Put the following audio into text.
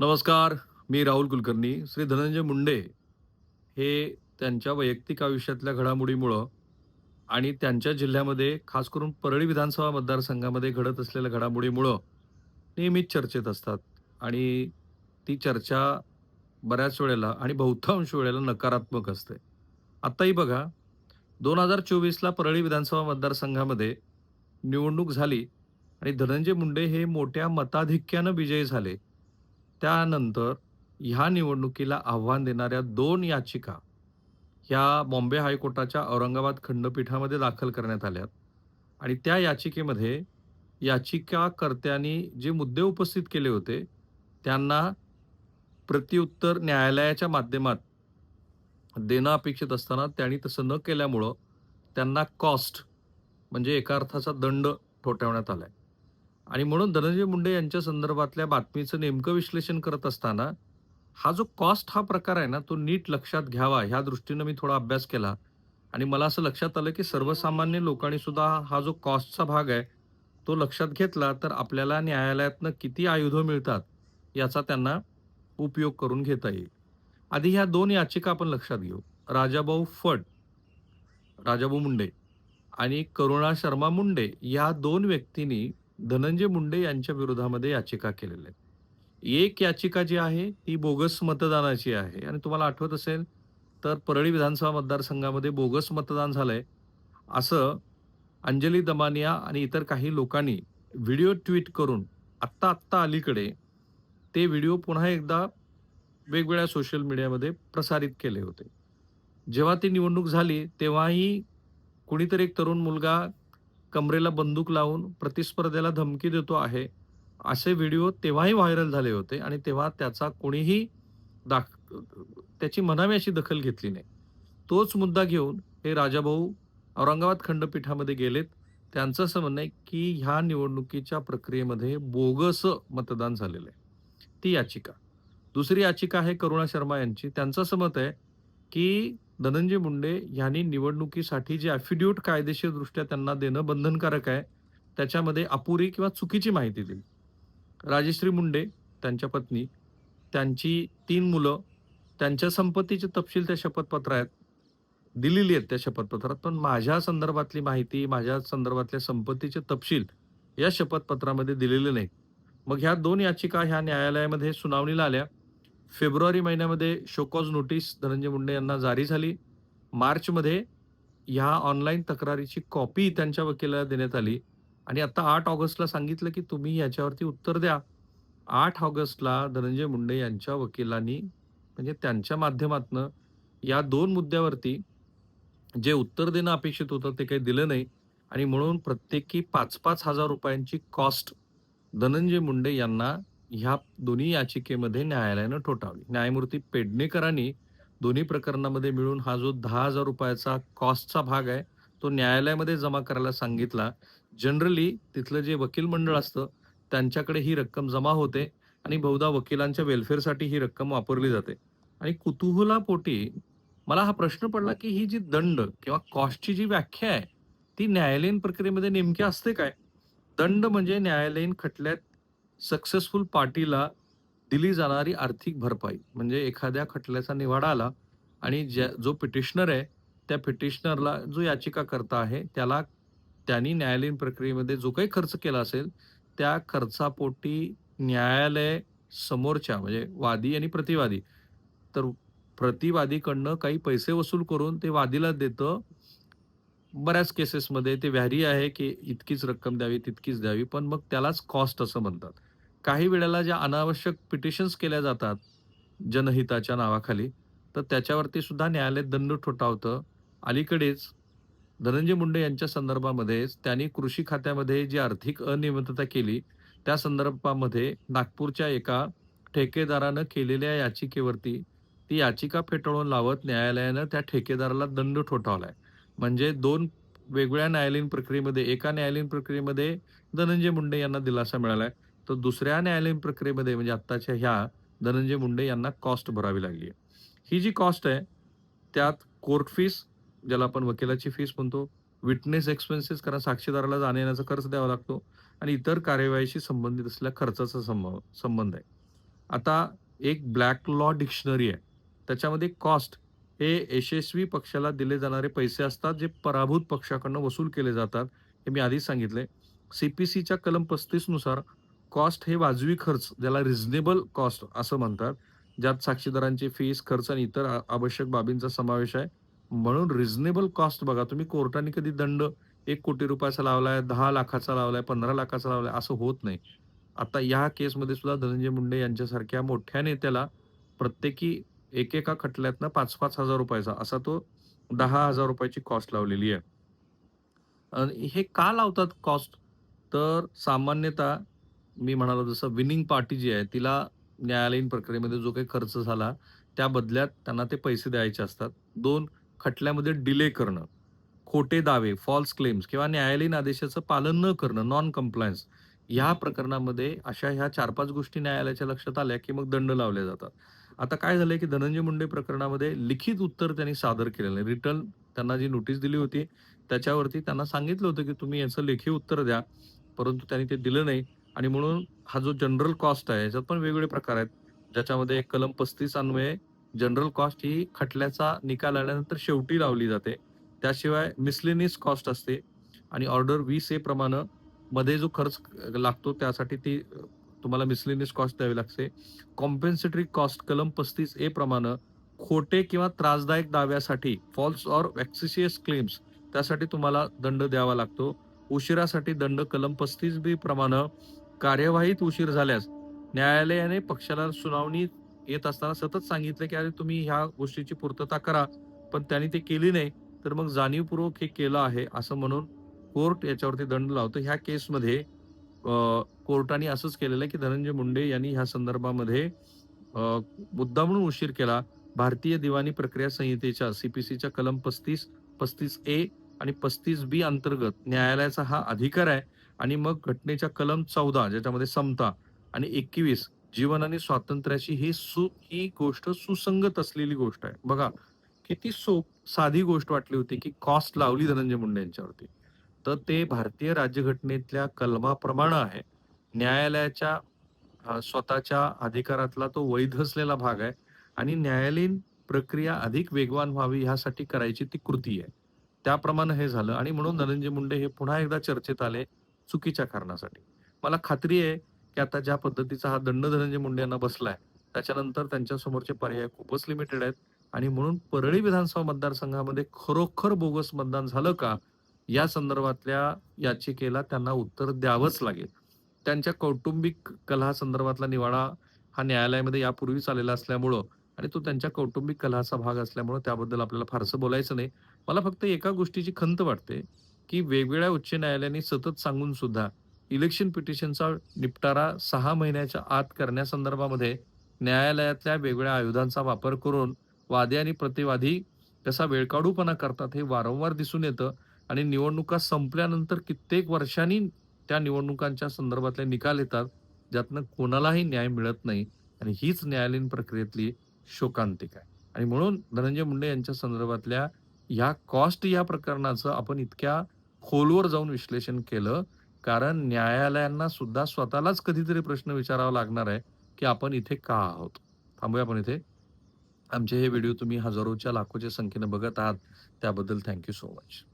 नमस्कार मी राहुल कुलकर्णी. श्री धनंजय मुंडे हे त्यांच्या वैयक्तिक आयुष्यातल्या घडामोडीमुळं आणि त्यांच्या जिल्ह्यामध्ये खास करून परळी विधानसभा मतदारसंघामध्ये घडत असलेल्या घडामोडीमुळं नेहमीच चर्चेत असतात. आणि ती चर्चा बऱ्याच वेळेला आणि बहुतांश वेळेला नकारात्मक असते. आत्ताही बघा दोन हजार चोवीसला परळी विधानसभा मतदारसंघामध्ये निवडणूक झाली आणि धनंजय मुंडे हे मोठ्या मताधिक्यानं विजयी झाले. त्यानंतर ह्या निवडणुकीला आव्हान देणाऱ्या दोन याचिका ह्या बॉम्बे हायकोर्टाच्या औरंगाबाद खंडपीठामध्ये दाखल करण्यात आल्यात. आणि त्या याचिकेमध्ये याचिकाकर्त्यांनी जे मुद्दे उपस्थित केले होते त्यांना प्रत्युत्तर न्यायालयाच्या माध्यमात देणं अपेक्षित असताना त्यांनी तसं न केल्यामुळं त्यांना कॉस्ट म्हणजे एका अर्थाचा दंड ठोठावण्यात आहे आणि म्हणून धनंजय मुंडे यांच्या संदर्भातल्या बातमीचं नेमकं विश्लेषण करत असताना हा जो कॉस्ट हा प्रकार आहे ना तो नीट लक्षात घ्यावा ह्या दृष्टीनं मी थोडा अभ्यास केला. आणि मला असं लक्षात आलं की सर्वसामान्य लोकांनी सुद्धा हा जो कॉस्टचा भाग आहे तो लक्षात घेतला तर आपल्याला न्यायालयातनं किती आयुधं मिळतात याचा त्यांना उपयोग करून घेता येईल. आधी ह्या दोन याचिका आपण लक्षात घेऊ. राजाभाऊ फड राजाभाऊ मुंडे आणि करुणा शर्मा मुंडे या दोन व्यक्तींनी धनंजय मुंडे यांच्या विरोधामध्ये याचिका केलेल्या आहेत. एक याचिका जी आहे ती बोगस मतदानाची आहे. आणि तुम्हाला आठवत असेल तर परळी विधानसभा मतदारसंघामध्ये बोगस मतदान झालंय. असं अंजली दमानिया आणि इतर काही लोकांनी व्हिडिओ ट्विट करून आत्ता आत्ता अलीकडे ते व्हिडिओ पुन्हा एकदा वेगवेगळ्या सोशल मीडियामध्ये प्रसारित केले होते. जेव्हा ती निवडणूक झाली तेव्हाही कुणीतरी एक तरुण मुलगा कमरेला बंदूक लावून प्रतिस्पर्धेला धमकी देतो आहे असे व्हिडिओ तेव्हाही व्हायरल झाले होते आणि तेव्हा त्याचा कोणीही दाख त्याची म्हणावी अशी दखल घेतली नाही. तोच मुद्दा घेऊन हे राजाभाऊ औरंगाबाद खंडपीठामध्ये गेलेत. त्यांचं असं म्हणणं आहे की ह्या निवडणुकीच्या प्रक्रियेमध्ये बोगस मतदान झालेलं आहे. ती याचिका. दुसरी याचिका आहे करुणा शर्मा यांची. त्यांचं असं मत आहे की धनंजय मुंडे यांनी निवडणुकीसाठी जे ॲफिड्यूट कायदेशीरदृष्ट्या त्यांना देणं बंधनकारक आहे त्याच्यामध्ये अपुरी किंवा चुकीची माहिती दिली. राजश्री मुंडे त्यांच्या पत्नी त्यांची तीन मुलं त्यांच्या संपत्तीचे तपशील त्या शपथपत्रात दिलेली आहेत त्या शपथपत्रात पण माझ्या संदर्भातली माहिती माझ्या संदर्भातल्या संपत्तीचे तपशील या शपथपत्रामध्ये दिलेले नाहीत. मग ह्या दोन याचिका ह्या न्यायालयामध्ये सुनावणीला आल्या. फेब्रुवारी महिन्यामध्ये शोकॉज नोटीस धनंजय मुंडे यांना जारी झाली. मार्चमध्ये ह्या ऑनलाईन तक्रारीची कॉपी त्यांच्या वकिलाला देण्यात आली. आणि आता आठ ऑगस्टला सांगितलं की तुम्ही याच्यावरती उत्तर द्या. आठ ऑगस्टला धनंजय मुंडे यांच्या वकिलांनी म्हणजे त्यांच्या माध्यमातनं या दोन मुद्द्यावरती जे उत्तर देणं अपेक्षित होतं ते काही दिलं नाही. आणि म्हणून प्रत्येकी पाच पाच हजार रुपयांची कॉस्ट धनंजय मुंडे यांना ह्या दोन्ही याचिकेमध्ये न्यायालयानं ठोठावली. न्यायमूर्ती पेडणेकरांनी दोन्ही प्रकरणामध्ये मिळून हा जो दहा हजार रुपयाचा कॉस्टचा भाग आहे तो न्यायालयामध्ये जमा करायला सांगितला. जनरली तिथलं जे वकील मंडळ असतं त्यांच्याकडे ही रक्कम जमा होते आणि बहुधा वकिलांच्या वेलफेअरसाठी ही रक्कम वापरली जाते. आणि कुतूहलापोटी मला हा प्रश्न पडला की ही जी दंड किंवा कॉस्टची जी व्याख्या आहे ती न्यायालयीन प्रक्रियेमध्ये नेमकी असते काय? दंड म्हणजे न्यायालयीन खटल्यात सक्सेसफुल पार्टीला दिली जाणारी आर्थिक भरपाई म्हणजे एखाद्या खटल्याचा निवाडा आला आणि ज्या जो पिटिशनर आहे त्या पिटिशनरला जो याचिकाकर्ता आहे त्याला त्यांनी न्यायालयीन प्रक्रियेमध्ये जो काही खर्च केला असेल त्या खर्चापोटी न्यायालय समोरच्या म्हणजे वादी आणि प्रतिवादी तर प्रतिवादीकडनं काही पैसे वसूल करून ते वादीला देतं. बऱ्याच केसेसमध्ये ते व्हॅरी आहे की इतकीच रक्कम द्यावी तितकीच द्यावी पण मग त्यालाच कॉस्ट असं म्हणतात. काही वेळेला ज्या अनावश्यक पिटिशन्स केल्या जातात जनहिताच्या नावाखाली तर त्याच्यावरती सुद्धा न्यायालयात दंड ठोठावतं. अलीकडेच धनंजय मुंडे यांच्या संदर्भामध्ये त्यांनी कृषी खात्यामध्ये जी आर्थिक अनियमितता केली त्या संदर्भामध्ये नागपूरच्या एका ठेकेदारानं केलेल्या याचिकेवरती ती याचिका फेटाळून लावत न्यायालयानं त्या ठेकेदाराला दंड ठोठावलाय. म्हणजे दोन वेगवेगळ्या न्यायालयीन प्रक्रियेमध्ये एका न्यायालयीन प्रक्रियेमध्ये धनंजय मुंडे यांना दिलासा मिळालाय. तर दुसऱ्या न्यायालयीन प्रक्रियेमध्ये म्हणजे आत्ताच्या ह्या धनंजय मुंडे यांना कॉस्ट भरावी लागली आहे ही जी कॉस्ट आहे त्यात कोर्ट फीस ज्याला आपण वकिलाची फीस म्हणतो विटनेस एक्सपेन्सेस कारण साक्षीदाराला जाण्या येण्याचा खर्च द्यावा लागतो आणि इतर कार्यवाहीशी संबंधित असलेल्या खर्चाचा संबंध संबंध आहे आता एक ब्लॅक लॉ डिक्शनरी आहे. त्याच्यामध्ये कॉस्ट हे यशस्वी पक्षाला दिले जाणारे पैसे असतात, जे पराभूत पक्षाकडून वसूल केले जातात. हे मी आधीच सांगितले सी-पी-सीच्या कलम पस्तीसनुसार कॉस्ट हे वाजवी खर्च, ज्याला रिझनेबल कॉस्ट असं म्हणतात, ज्यात साक्षीदारांची फीस, खर्च आणि इतर आवश्यक बाबींचा समावेश आहे. म्हणून रिझनेबल कॉस्ट बघा, तुम्ही कोर्टाने कधी दंड एक कोटी रुपयाचा लावलाय, दहा लाखाचा लावलाय, पंधरा लाखाचा लावलाय, असं होत नाही. आता या केसमध्ये सुद्धा धनंजय मुंडे यांच्यासारख्या मोठ्या नेत्याला प्रत्येकी एकेका खटल्यातनं पाच पाच हजार रुपयाचा असा तो दहा हजार रुपयाची कॉस्ट लावलेली आहे. आणि हे का लावतात कॉस्ट? तर सामान्यतः मी म्हणालो जसं विनिंग पार्टी जी आहे, तिला न्यायालयीन प्रक्रियेमध्ये जो काही खर्च झाला, त्या बदल्यात त्यांना ते पैसे द्यायचे असतात. दोन खटल्यामध्ये डिले करणं, खोटे दावे, फॉल्स क्लेम्स किंवा न्यायालयीन आदेशाचं पालन न करणं, नॉन कम्प्लायन्स ह्या प्रकरणामध्ये अशा ह्या 4-5 गोष्टी न्यायालयाच्या लक्षात आल्या, की मग दंड लावले जातात. आता काय झालंय, की धनंजय मुंडे प्रकरणामध्ये लिखित उत्तर त्यांनी सादर केलेलं नाही. रिटर्न त्यांना जी नोटीस दिली होती, त्याच्यावरती त्यांना सांगितलं होतं, की तुम्ही याचं लेखी उत्तर द्या. परंतु त्यांनी ते दिलं नाही आणि म्हणून हा जो जनरल कॉस्ट आहे, याच्यात पण वेगवेगळे प्रकार आहेत. ज्याच्यामध्ये कलम 35 अन्वये जनरल कॉस्ट ही खटल्याचा निकाल आल्यानंतर शेवटी लावली जाते. त्याशिवाय मिसलेनियस कॉस्ट असते आणि ऑर्डर वीस ए प्रमाणे मध्ये जो खर्च लागतो, त्यासाठी ती तुम्हाला मिसलेनियस कॉस्ट द्यावी लागते. कॉम्पेन्सेटरी कॉस्ट कलम 35 ए प्रमाणे खोटे किंवा त्रासदायक दाव्यासाठी फॉल्स ऑर वॅक्सिशियस क्लेम्स त्यासाठी तुम्हाला दंड द्यावा लागतो. उशिरासाठी दंड कलम 35 बी प्रमाणे कार्यवाहीत उशीर झाल्यास न्यायालयाने पक्षाला सुनावणी येत असताना सतत सांगितलं, की "अरे, तुम्ही ह्या गोष्टीची पूर्तता करा." पण त्यांनी ते केली नाही, तर मग जाणीवपूर्वक हे केलं आहे, असं म्हणून कोर्ट याच्यावरती दंड लावतो ह्या केसमध्ये कोर्टाने असंच केलेलं आहे, की धनंजय मुंडे यांनी ह्या संदर्भामध्ये मुद्दा म्हणून उशीर केला. भारतीय दिवाणी प्रक्रिया संहितेच्या सी-पी-सीच्या कलम 35, 35 ए आणि 35 बी अंतर्गत न्यायालयाचा हा अधिकार आहे आणि मग घटनेच्या कलम 14 ज्याच्यामध्ये समता आणि 21 जीवन आणि स्वातंत्र्याची ही सु ही गोष्ट सुसंगत असलेली गोष्ट आहे. बघा, किती सोप साधी गोष्ट वाटली होती, की कॉस्ट लावली धनंजय मुंडे यांच्यावरती. तर ते भारतीय राज्यघटनेतल्या कलमाप्रमाणे आहे. न्यायालयाच्या स्वतःच्या अधिकारातला तो वैध असलेला भाग आहे आणि न्यायालयीन प्रक्रिया अधिक वेगवान व्हावी ह्यासाठी करायची ती कृती आहे. त्याप्रमाणे हे झालं आणि म्हणून धनंजय मुंडे हे पुन्हा एकदा चर्चेत आले चुकीच्या कारणासाठी. मला खात्री आहे, की आता ज्या पद्धतीचा हा दंड धनंजय मुंडे यांना बसलाय, त्याच्यानंतर त्यांच्यासमोरचे पर्याय खूपच लिमिटेड आहेत आणि म्हणून परळी विधानसभा मतदारसंघामध्ये खरोखर बोगस मतदान झालं का? या संदर्भातल्या याचिकेला त्यांना उत्तर द्यावंच लागेल. त्यांच्या कौटुंबिक कला संदर्भातला निवाडा हा न्यायालयामध्ये यापूर्वीच आलेला असल्यामुळं आणि तो त्यांच्या कौटुंबिक कलाचा भाग असल्यामुळं त्याबद्दल आपल्याला फारसं बोलायचं नाही. मला फक्त एका गोष्टीची खंत वाटते, की वेगवेगळ्या उच्च न्यायालयाने सतत सांगून सुद्धा इलेक्शन पिटिशनचा निपटारा सहा महिन्याच्या आत करण्यासंदर्भामध्ये न्यायालयातल्या वेगवेगळ्या आयुधांचा वापर करून वादी आणि प्रतिवादी कसा वेळकाढूपणा करतात, हे वारंवार दिसून येतं आणि निवडणुका संपल्यानंतर कित्येक वर्षांनी त्या निवडणुकांच्या संदर्भातले निकाल येतात, ज्यातनं कोणालाही न्याय मिळत नाही आणि हीच न्यायालयीन प्रक्रियेतली शोकांतिका आहे. आणि म्हणून धनंजय मुंडे यांच्या संदर्भातल्या ह्या कॉस्ट या प्रकरणाचं आपण इतक्या खोलवर जाऊन विश्लेषण केलं, कारण न्यायालयांना सुद्धा स्वतःलाच कधीतरी प्रश्न विचारावा लागणार आहे, की आपण इथे का आहोत? थांबूया आपण इथे. आमचे हे व्हिडिओ तुम्ही हजारोच्या, लाखोच्या संख्येनं बघत आहात, त्याबद्दल थँक्यू सो मच.